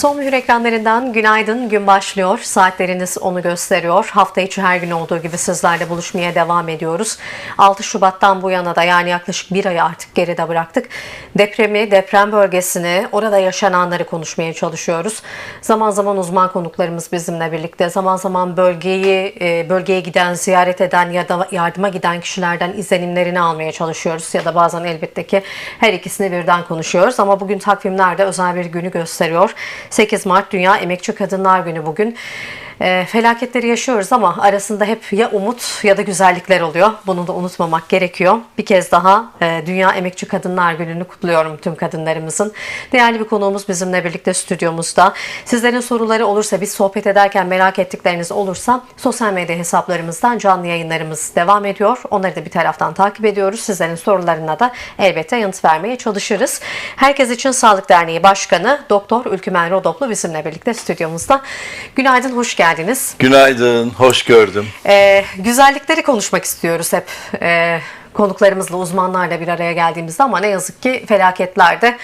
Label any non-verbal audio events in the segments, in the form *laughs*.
Son mühür ekranlarından günaydın. Gün başlıyor. Saatleriniz onu gösteriyor. Hafta içi her gün olduğu gibi sizlerle buluşmaya devam ediyoruz. 6 Şubat'tan bu yana da yani yaklaşık bir ayı artık geride bıraktık. Depremi, deprem bölgesini, orada yaşananları konuşmaya çalışıyoruz. Zaman zaman uzman konuklarımız bizimle birlikte, zaman zaman bölgeyi, e, bölgeye giden, ziyaret eden ya da yardıma giden kişilerden izlenimlerini almaya çalışıyoruz. Ya da bazen elbette ki her ikisini birden konuşuyoruz. Ama bugün takvimlerde özel bir günü gösteriyor. 8 Mart Dünya Emekçi Kadınlar Günü bugün. E, felaketleri yaşıyoruz ama arasında hep ya umut ya da güzellikler oluyor. Bunu da unutmamak gerekiyor. Bir kez daha e, Dünya Emekçi Kadınlar Günü'nü kutluyorum tüm kadınlarımızın. Değerli bir konuğumuz bizimle birlikte stüdyomuzda. Sizlerin soruları olursa biz sohbet ederken merak ettikleriniz olursa sosyal medya hesaplarımızdan canlı yayınlarımız devam ediyor. Onları da bir taraftan takip ediyoruz. Sizlerin sorularına da elbette yanıt vermeye çalışırız. Herkes için Sağlık Derneği Başkanı Doktor Ülkümen Rodoplu bizimle birlikte stüdyomuzda. Günaydın, hoş geldiniz. Günaydın, hoş gördüm. Ee, güzellikleri konuşmak istiyoruz hep ee, konuklarımızla, uzmanlarla bir araya geldiğimizde ama ne yazık ki felaketlerde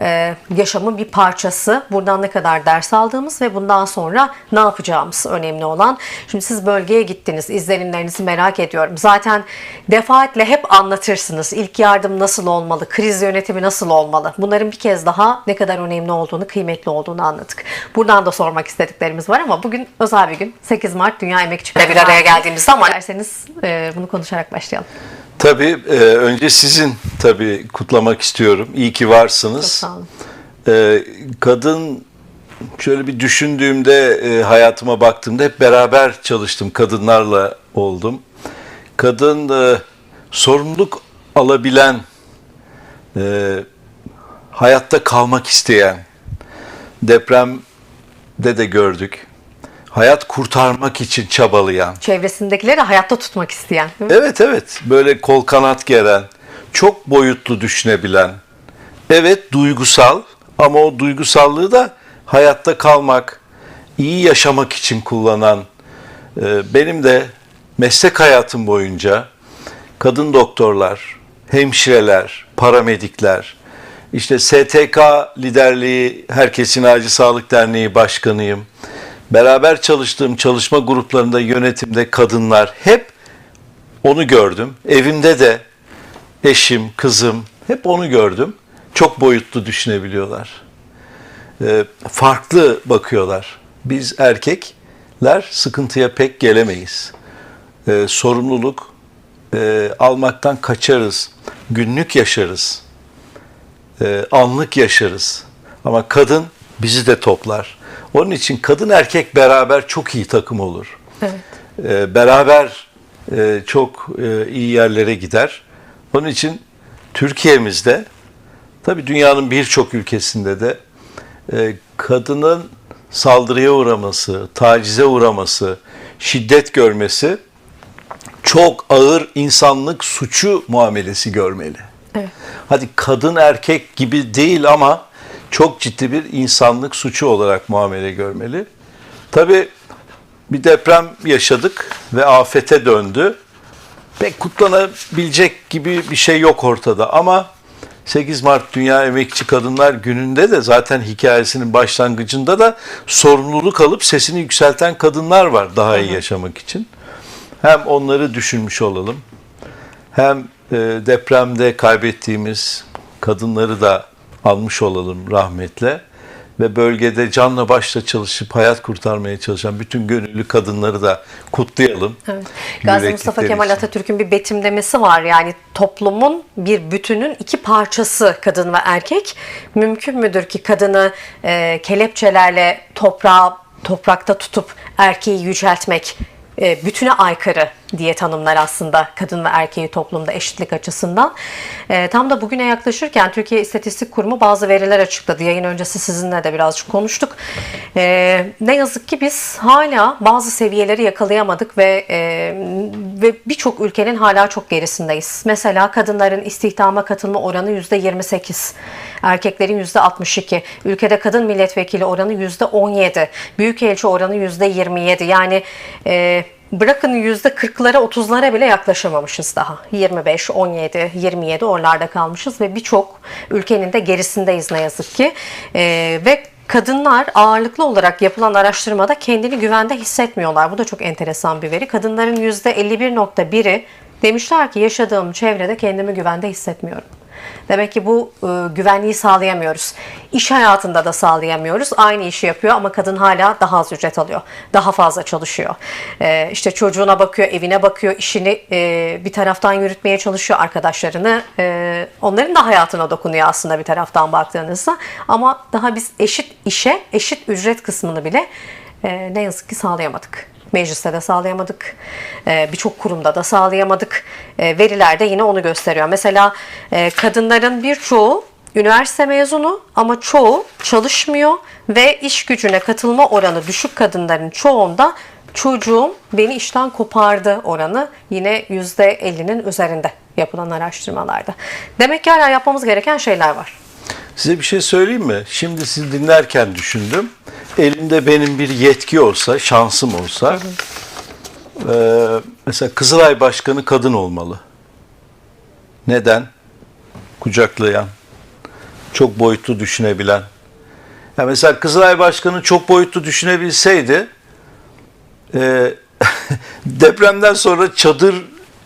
e, yaşamın bir parçası. Buradan ne kadar ders aldığımız ve bundan sonra ne yapacağımız önemli olan. Şimdi siz bölgeye gittiniz, izlenimlerinizi merak ediyorum. Zaten defaatle hep anlatırsınız. İlk yardım nasıl olmalı, kriz yönetimi nasıl olmalı? Bunların bir kez daha ne kadar önemli olduğunu, kıymetli olduğunu anladık. Buradan da sormak istediklerimiz var ama bugün özel bir gün. 8 Mart Dünya Emekçileri bir araya geldiğimizde ama derseniz e, bunu konuşarak başlayalım. Tabii e, önce sizin tabii kutlamak istiyorum. İyi ki varsınız. Çok sağ olun. E, kadın şöyle bir düşündüğümde e, hayatıma baktığımda hep beraber çalıştım. Kadınlarla oldum. Kadın e, sorumluluk alabilen, e, hayatta kalmak isteyen, depremde de gördük. Hayat kurtarmak için çabalayan, Çevresindekileri hayatta tutmak isteyen. Evet evet böyle kol kanat geren, çok boyutlu düşünebilen, evet duygusal ama o duygusallığı da hayatta kalmak, iyi yaşamak için kullanan, e, benim de meslek hayatım boyunca kadın doktorlar, hemşireler, paramedikler, işte STK liderliği, Herkesin Acil Sağlık Derneği başkanıyım. Beraber çalıştığım çalışma gruplarında yönetimde kadınlar hep onu gördüm. Evimde de eşim, kızım hep onu gördüm. Çok boyutlu düşünebiliyorlar. Ee, farklı bakıyorlar. Biz erkekler sıkıntıya pek gelemeyiz. Ee, sorumluluk e, almaktan kaçarız. Günlük yaşarız. Ee, anlık yaşarız. Ama kadın bizi de toplar. Onun için kadın erkek beraber çok iyi takım olur. Evet. Ee, beraber e, çok e, iyi yerlere gider. Onun için Türkiye'mizde, tabii dünyanın birçok ülkesinde de e, kadının saldırıya uğraması, tacize uğraması, şiddet görmesi çok ağır insanlık suçu muamelesi görmeli. Evet. Hadi kadın erkek gibi değil ama çok ciddi bir insanlık suçu olarak muamele görmeli. Tabii bir deprem yaşadık ve afete döndü. Pek kutlanabilecek gibi bir şey yok ortada ama 8 Mart Dünya Emekçi Kadınlar Günü'nde de zaten hikayesinin başlangıcında da sorumluluk alıp sesini yükselten kadınlar var daha iyi yaşamak için. Hem onları düşünmüş olalım hem e, depremde kaybettiğimiz kadınları da almış olalım rahmetle ve bölgede canla başla çalışıp hayat kurtarmaya çalışan bütün gönüllü kadınları da kutlayalım. Evet. Gazi Mustafa Kemal. Atatürk'ün bir betimlemesi var. Yani toplumun bir bütünün iki parçası kadın ve erkek. Mümkün müdür ki kadını e, kelepçelerle toprağa toprakta tutup erkeği yüceltmek e, bütüne aykırı diye tanımlar aslında kadın ve erkeği toplumda eşitlik açısından. E, tam da bugüne yaklaşırken Türkiye İstatistik Kurumu bazı veriler açıkladı. Yayın öncesi sizinle de birazcık konuştuk. E, ne yazık ki biz hala bazı seviyeleri yakalayamadık ve ve birçok ülkenin hala çok gerisindeyiz. Mesela kadınların istihdama katılma oranı %28, erkeklerin %62, ülkede kadın milletvekili oranı %17, büyükelçi oranı %27. Yani e, Bırakın %40'lara 30'lara bile yaklaşamamışız daha. 25, 17, 27 oralarda kalmışız ve birçok ülkenin de gerisindeyiz ne yazık ki. Ee, ve kadınlar ağırlıklı olarak yapılan araştırmada kendini güvende hissetmiyorlar. Bu da çok enteresan bir veri. Kadınların %51.1'i demişler ki yaşadığım çevrede kendimi güvende hissetmiyorum. Demek ki bu e, güvenliği sağlayamıyoruz. İş hayatında da sağlayamıyoruz. Aynı işi yapıyor ama kadın hala daha az ücret alıyor. Daha fazla çalışıyor. E, işte çocuğuna bakıyor, evine bakıyor, işini e, bir taraftan yürütmeye çalışıyor arkadaşlarını. E, onların da hayatına dokunuyor aslında bir taraftan baktığınızda. Ama daha biz eşit işe, eşit ücret kısmını bile e, ne yazık ki sağlayamadık. Mecliste de sağlayamadık. Ee, Birçok kurumda da sağlayamadık. Ee, Veriler de yine onu gösteriyor. Mesela e, kadınların birçoğu üniversite mezunu ama çoğu çalışmıyor ve iş gücüne katılma oranı düşük kadınların çoğunda çocuğum beni işten kopardı oranı yine %50'nin üzerinde yapılan araştırmalarda. Demek ki hala yapmamız gereken şeyler var. Size bir şey söyleyeyim mi? Şimdi sizi dinlerken düşündüm. Elimde benim bir yetki olsa, şansım olsa, eee, mesela Kızılay Başkanı kadın olmalı. Neden? Kucaklayan, çok boyutlu düşünebilen. Ya mesela Kızılay Başkanı çok boyutlu düşünebilseydi, eee, *laughs* depremden sonra çadır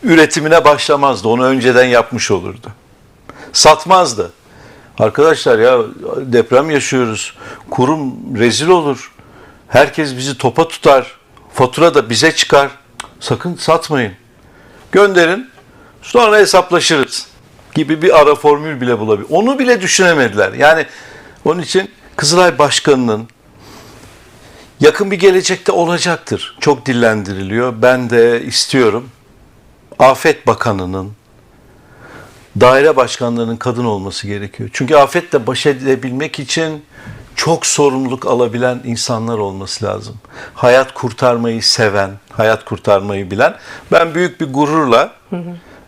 üretimine başlamazdı. Onu önceden yapmış olurdu. Satmazdı. Arkadaşlar ya deprem yaşıyoruz. Kurum rezil olur. Herkes bizi topa tutar. Fatura da bize çıkar. Sakın satmayın. Gönderin. Sonra hesaplaşırız. Gibi bir ara formül bile bulabilir. Onu bile düşünemediler. Yani onun için Kızılay Başkanı'nın yakın bir gelecekte olacaktır. Çok dillendiriliyor. Ben de istiyorum. Afet Bakanı'nın daire başkanlarının kadın olması gerekiyor. Çünkü afetle baş edebilmek için çok sorumluluk alabilen insanlar olması lazım. Hayat kurtarmayı seven, hayat kurtarmayı bilen. Ben büyük bir gururla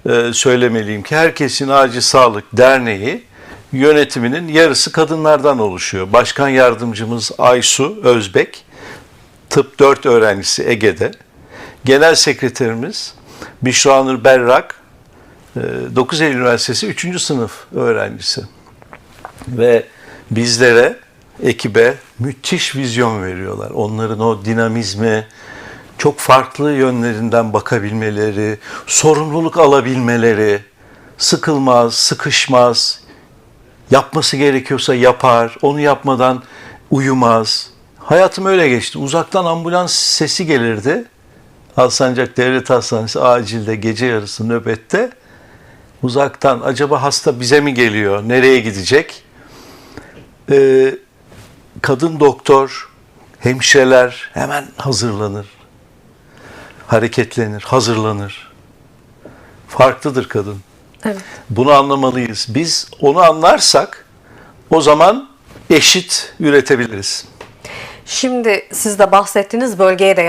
e, söylemeliyim ki Herkesin Acil Sağlık Derneği yönetiminin yarısı kadınlardan oluşuyor. Başkan yardımcımız Aysu Özbek, tıp 4 öğrencisi Ege'de. Genel sekreterimiz Büşra Nur Berrak, 9 Eylül Üniversitesi 3. sınıf öğrencisi. Ve bizlere, ekibe müthiş vizyon veriyorlar. Onların o dinamizmi, çok farklı yönlerinden bakabilmeleri, sorumluluk alabilmeleri, sıkılmaz, sıkışmaz, yapması gerekiyorsa yapar, onu yapmadan uyumaz. Hayatım öyle geçti. Uzaktan ambulans sesi gelirdi. Alsancak Devlet Hastanesi acilde gece yarısı nöbette uzaktan acaba hasta bize mi geliyor, nereye gidecek? Ee, kadın doktor, hemşireler hemen hazırlanır, hareketlenir, hazırlanır. Farklıdır kadın. Evet. Bunu anlamalıyız. Biz onu anlarsak o zaman eşit üretebiliriz. Şimdi siz de bahsettiğiniz bölgeye de